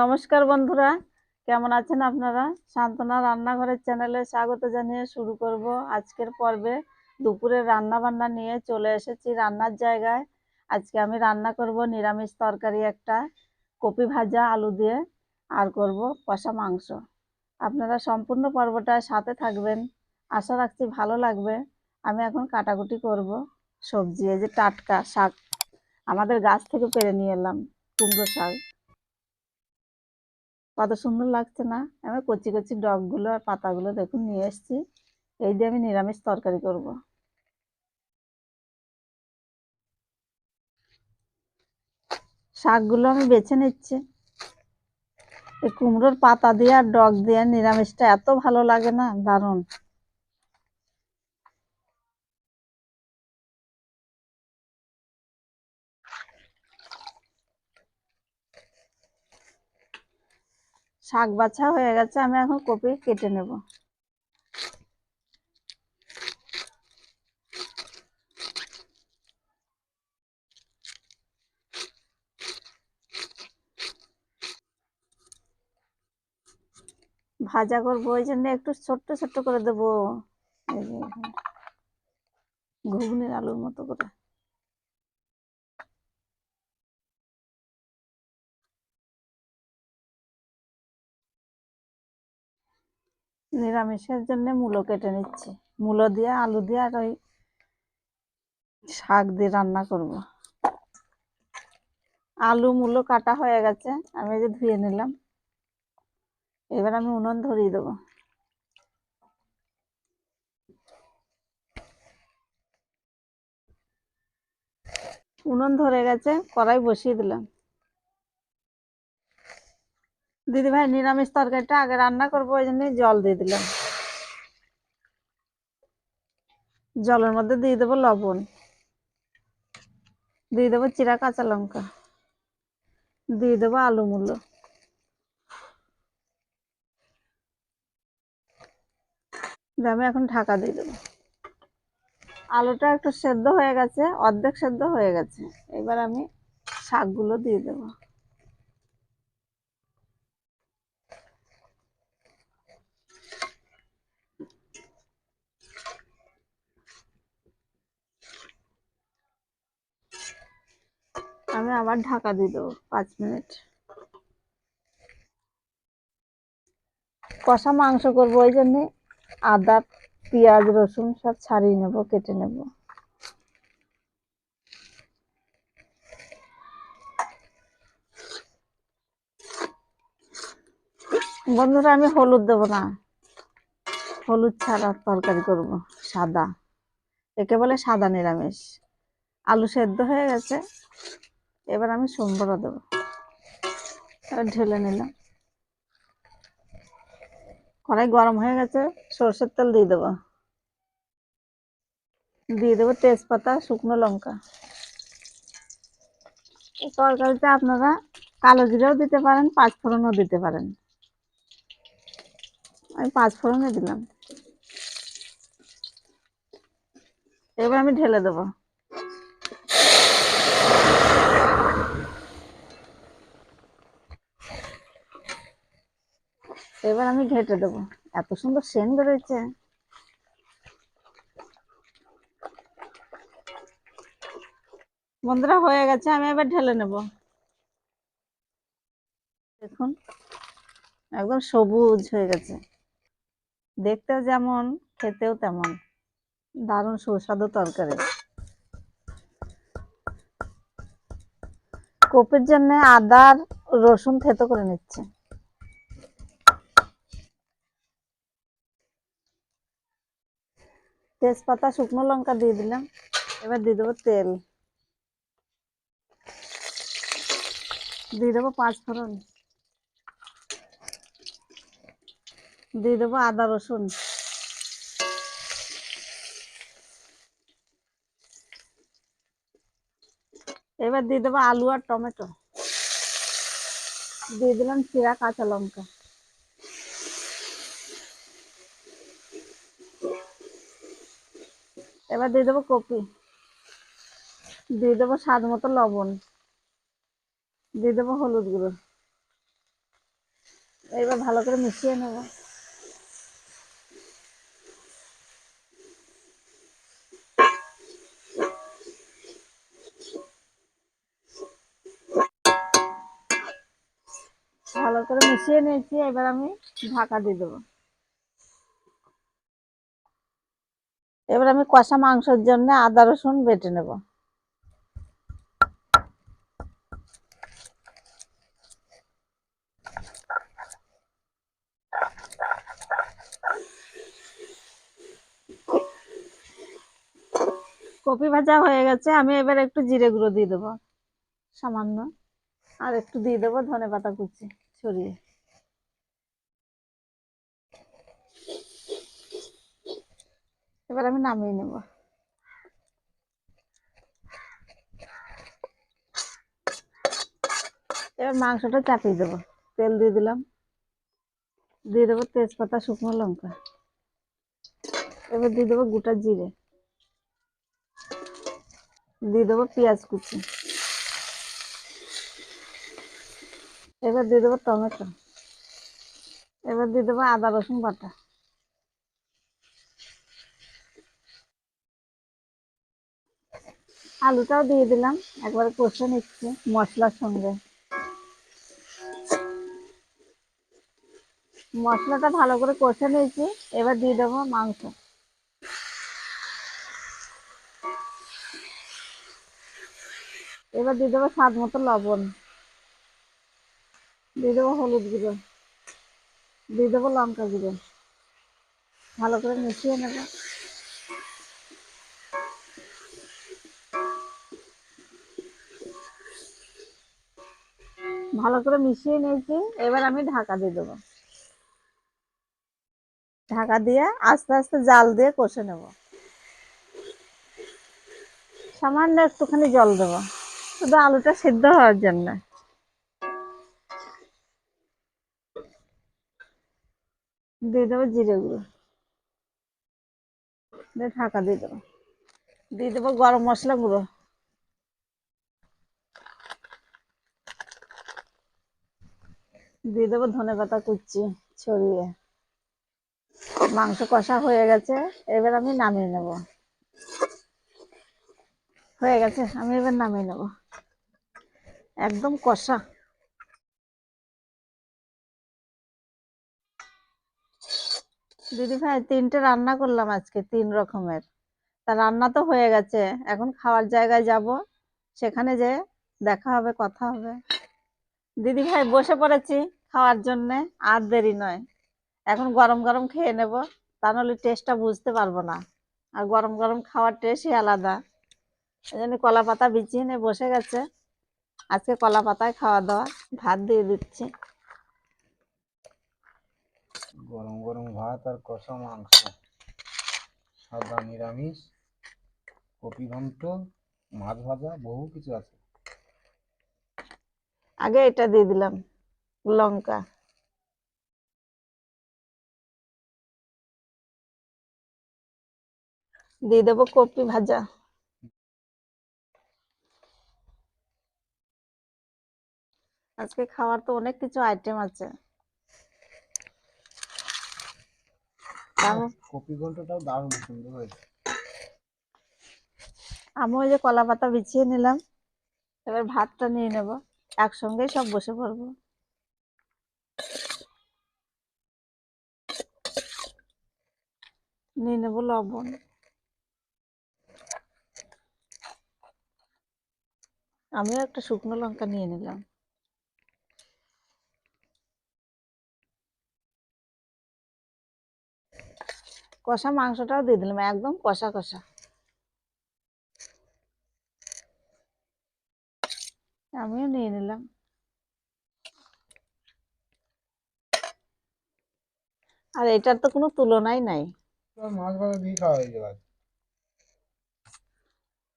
নমস্কার বন্ধুরা, কেমন আছেন আপনারা? সান্ত্বনা রান্নাঘরের চ্যানেলে স্বাগত জানিয়ে শুরু করব আজকের পর্বে। দুপুরের রান্না বান্না নিয়ে চলে এসেছি রান্নার জায়গায়। আজকে আমি রান্না করব নিরামিষ তরকারি একটা, কপি ভাজা আলু দিয়ে, আর করব কষা মাংস। আপনারা সম্পূর্ণ পর্বটা সাথে থাকবেন, আশা রাখছি ভালো লাগবে। আমি এখন কাটাকুটি করব। সবজি, এই যে টাটকা শাক, আমাদের গাছ থেকে পেরে নিয়ে এলাম, কুমড়ো শাক। কত সুন্দর লাগছে না? আমি কচি কচি ডগগুলো আর পাতাগুলো দেখুন নিয়ে এসেছি। এই দিয়ে আমি নিরামিষ তরকারি করব। শাকগুলো আমি বেছে নিচ্ছি। এই কুমড়োর পাতা দিয়ে আর ডগ দিয়ে নিরামিষটা এত ভালো লাগে না, দারুণ। শাক বাছা হয়ে গেছে, আমি এখন কপি কেটে নেব। ভাজা করব, ওই জন্য একটু ছোট্ট ছোট্ট করে দেবো। ঘুগনির আলুর মতো করে। নিরামিষের জন্য মূলো কেটে নিচ্ছি। মূলো দিয়ে আলু দিয়ে আর ওই শাক দিয়ে রান্না করব। আলু মূলো কাটা হয়ে গেছে, আমি যে ধুয়ে নিলাম। এবার আমি উনুন ধরিয়ে দেবো। উনুন ধরে গেছে, কড়াই বসিয়ে দিলাম। দিদি ভাই নিরামিষ তরকারিটা আগে রান্না করব, ওই জন্য জল দিয়ে দিলাম। জলের মধ্যে দিয়ে দেবো লবণ, দিয়ে দেবো চিরা কাঁচা লঙ্কা, দিয়ে দেবো আলু মূলো। আমি এখন ঢাকা দিয়ে দেবো। আলুটা একটু সেদ্ধ হয়ে গেছে, অর্ধেক সেদ্ধ হয়ে গেছে। এবার আমি শাকগুলো দিয়ে দেবো। আমি আবার ঢাকা দিয়ে দেবো পাঁচ মিনিট। কষা মাংস করব, ওই জন্যে আদা, পেঁয়াজ, রসুন সব ছাড়িয়ে নেব, কেটে নেব। বন্ধুরা, আমি হলুদ দেবো না। হলুদ ছাড়া তরকারি করব, সাদা। একে বলে সাদা নিরামিষ। আলু সেদ্ধ হয়ে গেছে। এবার আমি সোমবার দেবো। ঢেলে নিলাম। কড়াই গরম হয়ে গেছে, সর্ষের তেল দিয়ে দেবো। দিয়ে দেবো তেজপাতা, শুকনো লঙ্কা। তরকারিতে আপনারা কালো জিরাও দিতে পারেন, পাঁচ ফোড়নও দিতে পারেন। আমি পাঁচ ফোড়নে দিলাম। এবার আমি ঢেলে দেবো। এবার আমি ঘেটে দেবো। এত সুন্দর সেন বেরোচ্ছে বন্ধুরা, হয়ে গেছে, আমি এবার ঢেলে নেব। দেখুন, একদম সবুজ হয়ে গেছে। দেখতেও যেমন, খেতেও তেমন। দারুণ সুস্বাদু তরকারি। কপির জন্য আদা রসুন থেতো করে নিচ্ছে। তেজপাতা, শুকনো লঙ্কা দিয়ে দিলাম। এবার দিয়ে দেবো তেল। দিয়ে দেবো পাঁচ ফোড়ন। দিয়ে দেবো আদা, রসুন। এবার দিয়ে দেবো আলু আর টমেটো। দিয়ে দিলাম চিরা কাঁচা লঙ্কা। এবার দিয়ে দেবো কপি। দিয়ে দেবো স্বাদ মতো লবণ। দিয়ে দেবো হলুদ গুঁড়ো। এবার ভালো করে মিশিয়ে নেব। ভালো করে মিশিয়ে নিয়েছি, এবার আমি ঢাকা দিয়ে দেবো। এবার আমি কষা মাংসের জন্য আদা রসুন বেটে নেব। কপি ভাজা হয়ে গেছে, আমি এবার একটু জিরে গুঁড়ো দিয়ে দেবো। সামান্য। আর একটু দিয়ে দেবো ধনে পাতা কুচি ছড়িয়ে। এবার আমি নামিয়ে নেব। এবার মাংসটা চাপিয়ে দেবো। তেল দিয়ে দিলাম। দিয়ে দেবো তেজপাতা, শুকনো লঙ্কা। এবার দিয়ে দেবো গোটা জিরে। দিয়ে দেবো পেঁয়াজ কুচি। এবার দিয়ে দেবো টমেটো। এবার দিয়ে দেবো আদা রসুন বাটা। আলুটাও দিয়ে দিলাম। একবারে কষে নিচ্ছি মশলার সঙ্গে। মশলাটা ভালো করে কষে নিয়েছি, এবার দিয়ে দেবো মাংস। এবার দিয়ে দেবো স্বাদ মতো লবণ। দিয়ে দেবো হলুদ গুঁড়ো। দিয়ে দেবো লঙ্কা গুঁড়ো। ভালো করে মিশিয়ে নেব। ভালো করে মিশিয়ে নিয়েছি, এবার আমি ঢাকা দিয়ে দেবো। ঢাকা দিয়ে আস্তে আস্তে জাল দিয়ে কষে নেব। সামান্য একটুখানি জল দেবো, শুধু আলুটা সিদ্ধ হওয়ার জন্য। দিয়ে দেবো জিরে গুঁড়ো। দিয়ে ঢাকা দিয়ে দেবো। দিয়ে দেবো গরম মশলা গুঁড়ো। দিয়ে দেবো ধনে পাতা, কুচি ছড়িয়ে। মাংস কষা হয়ে গেছে, এবার আমি নামিয়ে নেব। হয়ে গেছে, আমি এবার নামিয়ে নেব। একদম কষা। দিদি ভাই, তিনটে রান্না করলাম আজকে, তিন রকমের। তা রান্না তো হয়ে গেছে, এখন খাওয়ার জায়গায় যাব, সেখানে যে দেখা হবে, কথা হবে। দিদি ভাই, বসে পড়েছি। খাওয়ার জন্যে আর দেরি নয়। এখন গরম গরম খেয়ে নেব তা নাহলে টেস্টটা বুঝতে পারব না। আর গরম গরম খাওয়ার টেস্টই আলাদা। এই জন্য কলা পাতা বিছিয়ে নিয়ে বসে গেছে। আজকে কলা পাতায় খাওয়া দাওয়া ভাত দিয়ে দিচ্ছি। গরম গরম ভাত আর কষা মাংস। সাদা নিরামিষ কপি ঘন্ট মাছ ভাজা বহু কিছু আছে। আগে এটা দিয়ে দিলাম। লঙ্কা। দিয়ে দেবো কপি ভাজা। আজকে খাওয়ার তো অনেক কিছু আইটেম আছে। কপি ঘন্টটাও দারুণ সুন্দর হয়েছে। আমি ওই যে কলা পাতা বিছিয়ে নিলাম। এবার ভাতটা নিয়ে নেব। একসঙ্গেই সব বসে পড়ব। নিয়ে নেব লবণ আমিও একটা শুকনো লঙ্কা নিয়ে নিলাম কষা মাংসটাও দিয়ে দিলাম একদম কষা কষা আমিও নিয়ে নিলাম আর এটার তো কোনো তুলনাই নাই মাছ ভাজা দিয়ে খাওয়া হয়ে যাবে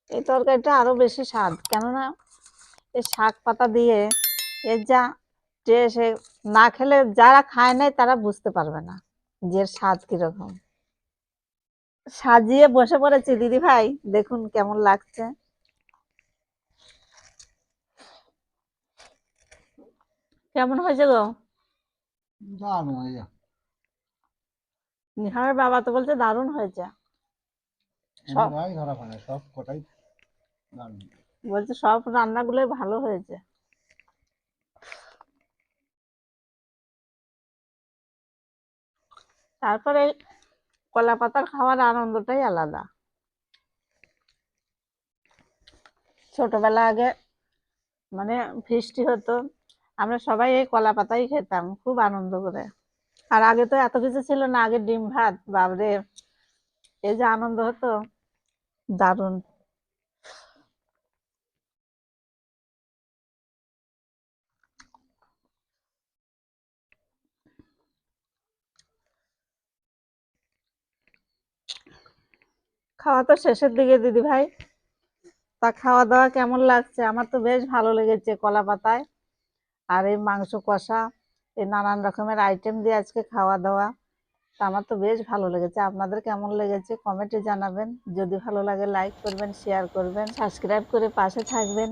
এই তরকারিটা আরও বেশি স্বাদ কেননা এই শাক পাতা দিয়ে এর যা টেস্ট না খেলে যারা খায় নাই তারা বুঝতে পারবে না যে স্বাদ কীরকম। সাজিয়ে বসে পড়েছি দিদি ভাই দেখুন কেমন লাগছে। কেমন হয়েছে গো? দারুণ নিহারের বাবা তো বলছে দারুণ হয়েছে। সব- কটাই বলছে সব রান্নাগুলোই ভালো হয়েছে। তারপরে কলা পাতার খাওয়ার আনন্দটাই আলাদা। ছোটবেলা আগে মানে ফিস্টি হতো আমরা সবাই এই কলা পাতাই খেতাম খুব আনন্দ করে। আর আগে তো এত কিছু ছিল না, আগে ডিম ভাত বাবরে এই যে আনন্দ হতো, দারুণ। খাওয়া তো শেষের দিকে, দিদি ভাই। তা খাওয়া দাওয়া কেমন লাগছে? আমার তো বেশ ভালো লেগেছে কলা পাতায় আর এই মাংস কষা। এই নানান রকমের আইটেম দিয়ে আজকে খাওয়া দাওয়া তা আমার তো বেশ ভালো লেগেছে। আপনাদের কেমন লেগেছে কমেন্টে জানাবেন। যদি ভালো লাগে লাইক করবেন শেয়ার করবেন সাবস্ক্রাইব করে পাশে থাকবেন।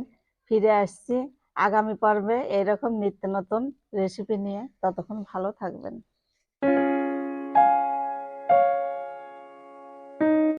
ফিরে আসছি আগামী পর্বে এরকম নিত্য নতুন রেসিপি নিয়ে। ততক্ষণ ভালো থাকবেন।